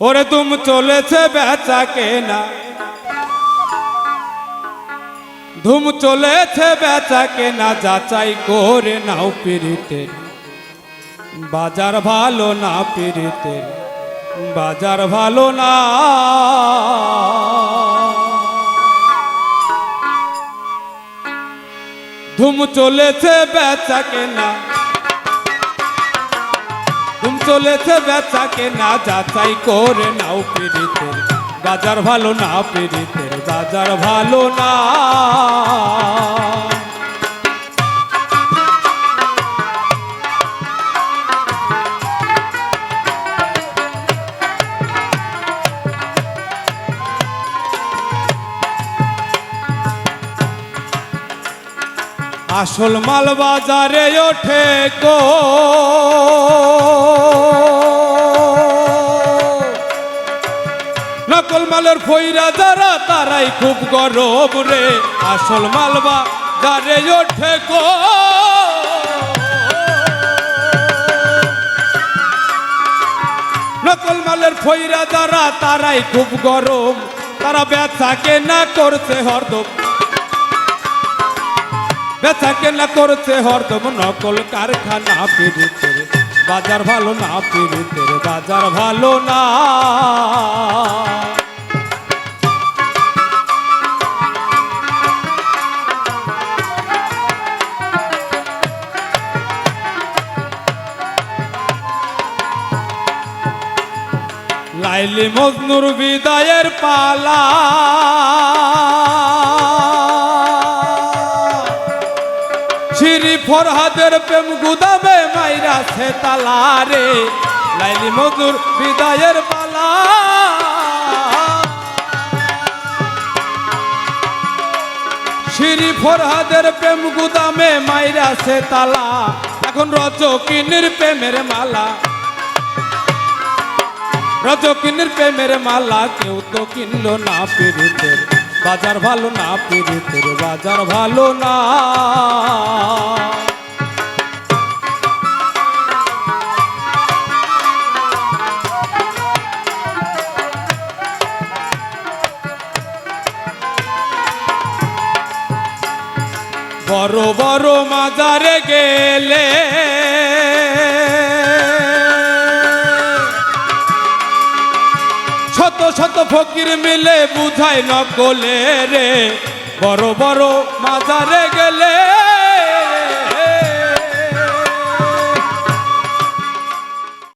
ওরে তুম চলেছে বেচা কেনা। ধুম চলেছে বেচা কেনা, যাচাই করে নাও পিড়িতে। বাজার ভালো না পিড়িতে, বাজার ভালো না। ধুম চলেছে বেচা কেনা। চলেছে বেচা কেনা যাচাই করে নাও পিড়িতে। বাজার ভালো না পিড়িতে, বাজার ভালো না। আসল মাল বাজারে ওঠে গো। নকল মালের ফইরা যারা, তারাই খুব গরম রে। আসল মাল বাজারে ওঠে গো নকল মালের ফইরা যারা, তারাই খুব গরম। তারা ব্যথা কেনা করছে হরদম। বেচা কেনা করছে হরদম, নকল কারখানা পিড়িতে বাজার ভালো না পিড়িতে বাজার ভালো না। লাইলি মজনুর বিদায়ের পালা। শ্রী ফরহাদের প্রেম গুদামে মাইরা সে তালা রে লাইলি মজুর বিদায়ের পালা। শ্রী ফরহাদের প্রেম গুদামে মাইরা সে তালা। এখন রজকিনীর প্রেমের মালা। রজকিনীর প্রেমের মালা কেউ তো কিনলো না পিড়িতের বাজার ভালো না পিড়িতের বাজার ভালো না। বড় বড় মাজারে গেলে শত ফকির মিলে বুঝাই নকলে রে। বড় বড় মাজারে গেলে